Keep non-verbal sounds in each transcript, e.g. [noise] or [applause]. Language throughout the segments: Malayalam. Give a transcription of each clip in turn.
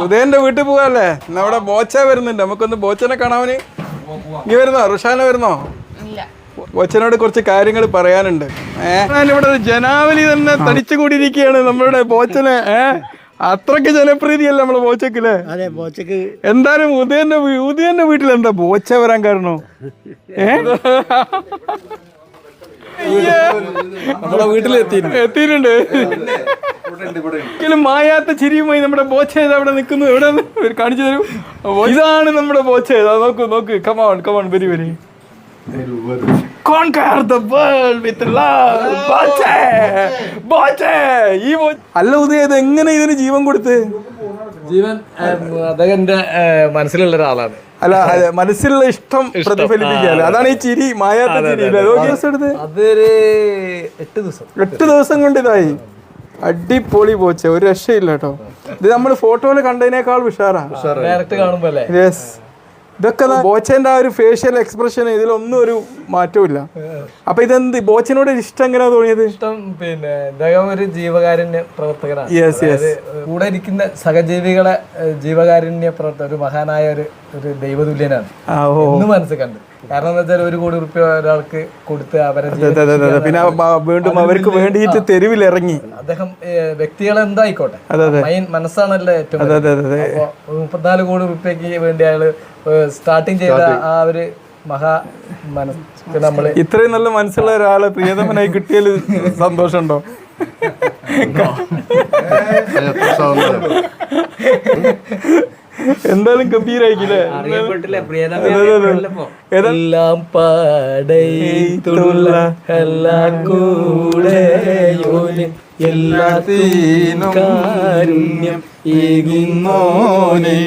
ഉദയന്റെ വീട്ടിൽ പോവാല്ലേ? നമ്മുടെ ബോച്ച വരുന്നുണ്ട്. നമുക്കൊന്ന് ബോച്ചനെ കാണാവന് നീ വരുന്നോ? റുഷാന വരുന്നോ? ഇല്ല. ബോച്ചനോട് കുറച്ച് കാര്യങ്ങൾ പറയാനുണ്ട്. ഏഹ് ഇവിടെ ഒരു ജനാവലി തന്നെ തടിച്ചു കൂടിയിരിക്കുകയാണ് നമ്മളുടെ ബോച്ചനെ. ഏഹ് അത്രയ്ക്ക് ജനപ്രീതിയല്ല നമ്മൾ ബോച്ചക്കില്ലേ അതെ ബോച്ചക്ക് എന്തായാലും ഉദയന്റെ ഉദയന്റെ വീട്ടിൽ എന്താ ബോച്ച വരാൻ കാരണോ? ഏ? നമ്മളെ വീട്ടിൽ എത്തിയിട്ടുണ്ട്. മായാത്ത ചിരിയുമായി നമ്മുടെ ബോച്ച ഏതാ അവിടെ നിൽക്കുന്നു. എവിടെ ഒരു കാണിച്ചു തരും. ഇതാണ് നമ്മുടെ ബോച്ച ഏതാ നോക്കൂ. നോക്ക് കമാൺ കമാൺ വരി വരി. അല്ല ഉദയത് എങ്ങനെ ഇതിന് ജീവൻ കൊടുത്ത്? ജീവൻ അദ്ദേഹത്തിന്റെ മനസ്സിലുള്ള ഒരാളാണ്. അല്ല അതെ, മനസ്സിലുള്ള ഇഷ്ടം പ്രതിഫലിപ്പിക്കാൻ അതാണ് ഈ ചിരി മായാത്ത ചിരി അതൊരു എട്ട് ദിവസം. എട്ട് ദിവസം കൊണ്ട് ഇതായി. അടിപൊളി പോച്ച ഒരു രക്ഷയില്ല കേട്ടോ ഇത് നമ്മൾ ഫോട്ടോയിൽ കണ്ടതിനേക്കാൾ ഉഷാറാ ഡയറക്റ്റ് കാണുമ്പോൾ അല്ലേ? യെസ് ഇതൊക്കെ ബോച്ചന്റെ ആ ഒരു ഫേഷ്യൽ എക്സ്പ്രഷൻ ഇതിലൊന്നും ഒരു മാറ്റവും അപ്പൊ ഇതെന്ത് ബോച്ചനോട് ഇഷ്ടം എങ്ങനെയാ തോന്നിയത്? ഇഷ്ടം പിന്നെ ഒരു ജീവകാരുണ്യ പ്രവർത്തകനാണ്. യെസ് യെസ് കൂടെ ഇരിക്കുന്ന സഹജീവികളെ ജീവകാരുണ്യ പ്രവർത്തക ഒരു മഹാനായ ഒരു ഒരു ദൈവതുല്യനാണ്. എന്ന് മനസ്സിൽ കണ്ട്. കാരണം എന്താ വെച്ചാൽ ഒരു കോടി റുപ്യ ഒരാൾക്ക് കൊടുത്ത് അവരെ അതെ, അതെ, അതെ, അതെ. പിന്നെ വീണ്ടും അവർക്ക് വേണ്ടിയിട്ട് തെരുവിൽ ഇറങ്ങി അദ്ദേഹം വ്യക്തികളെ വ്യക്തികൾ എന്തായിക്കോട്ടെ. മൈൻ മനസ്സാണല്ലോ ഏറ്റവും അതെ അതെ അതെ അപ്പൊ ഒരു മുപ്പത്തിനാല് കോടി റുപ്യക്ക് വേണ്ടി അയാൾ സ്റ്റാർട്ടിങ് ചെയ്ത ആ ഒരു മഹാ മനസ്സ് നമ്മൾ ഇത്രയും നല്ല മനസ്സുള്ള ഒരാളെ പ്രിയതമനായി കിട്ടിയാൽ സന്തോഷമുണ്ടോ? [laughs] എന്തായാലും ഗംഭീരായിരിക്കില്ലേ എല്ലാം പാടൈത്തുള്ള എല്ലാം കൂടെ എല്ലാത്തിനും കാരുണ്യം ഏകിന്നോനെ.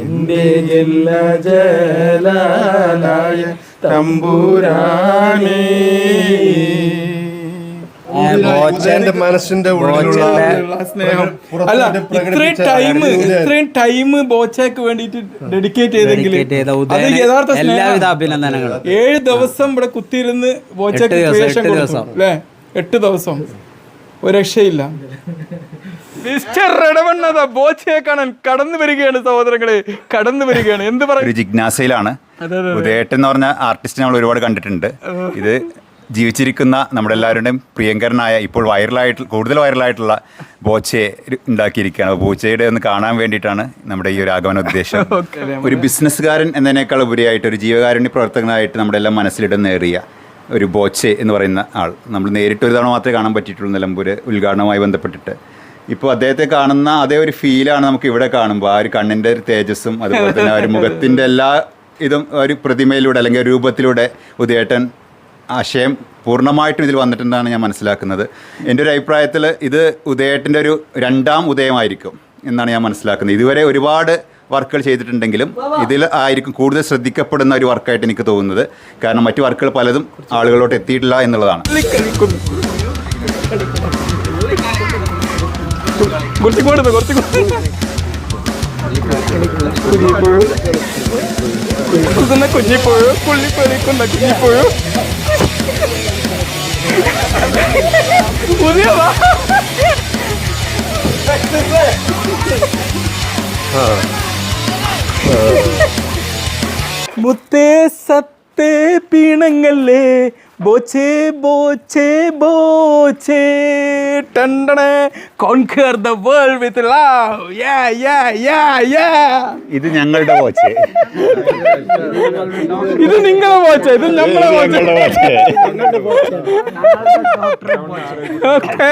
എന്റെ എല്ലാ ജലാലായ തമ്പുരാനേ. ബോച്ചന്റെ മനസ്സിന്റെ ഉള്ളിലുള്ള അല്ല ഇത്രയും ടൈം ഇത്രയും ടൈം ബോച്ചയ്ക്ക് വേണ്ടിയിട്ട് ഡെഡിക്കേറ്റ് ചെയ്തെങ്കിൽ അത് യഥാർത്ഥ എല്ലാവിധ സ്നേഹം അഭിനന്ദനങ്ങളും. ഏഴ് ദിവസം ഇവിടെ കുത്തിയിരുന്ന് ബോച്ചയ്ക്ക് എട്ട് ദിവസം, ക്രിയേഷൻ കൊടുത്തു. ദിവസം. അല്ലേ? എട്ട് ദിവസം. ഒരു രക്ഷയില്ല. മിസ്റ്റർ റെഡവണ്ണത ബോച്ചയെ കാണാൻ കടന്നു വരികയാണ് സഹോദരങ്ങളെ. കടന്നു വരികയാണ്. എന്ത് പറയും ഒരു ജിജ്ഞാസയിലാണ്. ഉദയേട്ടൻ എന്ന് പറഞ്ഞ ആർട്ടിസ്റ്റ് നമ്മൾ ഒരുപാട് കണ്ടിട്ടുണ്ട്. ഇത് ജീവിച്ചിരിക്കുന്ന നമ്മുടെ എല്ലാവരുടെയും പ്രിയങ്കരനായ ഇപ്പോൾ വൈറലായിട്ട് കൂടുതൽ വൈറലായിട്ടുള്ള ബോച്ചയെ ഉണ്ടാക്കിയിരിക്കുകയാണ്. ബോച്ചയുടെ ഒന്ന് കാണാൻ വേണ്ടിയിട്ടാണ് നമ്മുടെ ഈ ഒരു ആഗമന ഉദ്ദേശം. [laughs] ഒരു ബിസിനസ്സുകാരൻ എന്നതിനേക്കാൾ ഉപരിയായിട്ട് ഒരു ജീവകാരുണ്യ പ്രവർത്തകനായിട്ട് നമ്മുടെ എല്ലാം മനസ്സിലിടുന്നേറിയ ഒരു ബോച്ചെ എന്ന് പറയുന്ന ആൾ. നമ്മൾ നേരിട്ട് ഒരു തവണ മാത്രമേ കാണാൻ പറ്റിയിട്ടുള്ളൂ നിലമ്പൂർ ഉദ്ഘാടനവുമായി ബന്ധപ്പെട്ടിട്ട്. ഇപ്പോൾ അദ്ദേഹത്തെ കാണുന്ന അതേ ഒരു ഫീലാണ് നമുക്ക് ഇവിടെ കാണുമ്പോൾ ആ ഒരു കണ്ണിന്റെ ഒരു തേജസ്സും അതുപോലെ തന്നെ ആ ഒരു മുഖത്തിന്റെ എല്ലാ ഇതും ഒരു പ്രതിമയിലൂടെ അല്ലെങ്കിൽ രൂപത്തിലൂടെ ഉദയേട്ടൻ ആശയം പൂർണമായിട്ടും ഇതിൽ വന്നിട്ടുണ്ടെന്നാണ് ഞാൻ മനസ്സിലാക്കുന്നത്. എന്റെ ഒരു അഭിപ്രായത്തിൽ ഇത് ഉദയത്തിന്റെ ഒരു രണ്ടാം ഉദയമായിരിക്കും എന്നാണ് ഞാൻ മനസ്സിലാക്കുന്നത്. ഇതുവരെ ഒരുപാട് വർക്കുകൾ ചെയ്തിട്ടുണ്ടെങ്കിലും ഇതിൽ ആയിരിക്കും കൂടുതൽ ശ്രദ്ധിക്കപ്പെടുന്ന ഒരു വർക്കായിട്ട് എനിക്ക് തോന്നുന്നത്. കാരണം മറ്റു വർക്കുകൾ പലതും ആളുകളോട്ട് എത്തിയിട്ടില്ല എന്നുള്ളതാണ്. കുഞ്ഞിപ്പോഴും. കുഞ്ഞിപ്പോഴും. കുഞ്ഞിപ്പോഴും. [laughs] O lan. Mutlu sat മുത്തേ പിണങ്ങല്ലേ? Boche Boche Boche. ടണ്ടണേ conquer the world with love ya ya ya ya ഇത് ഞങ്ങളുടെ ബോച്ചേ. ഇത് നിങ്ങളെ ബോച്ച ഇത് ഞങ്ങളുടെ ബോച്ച. ഓക്കെ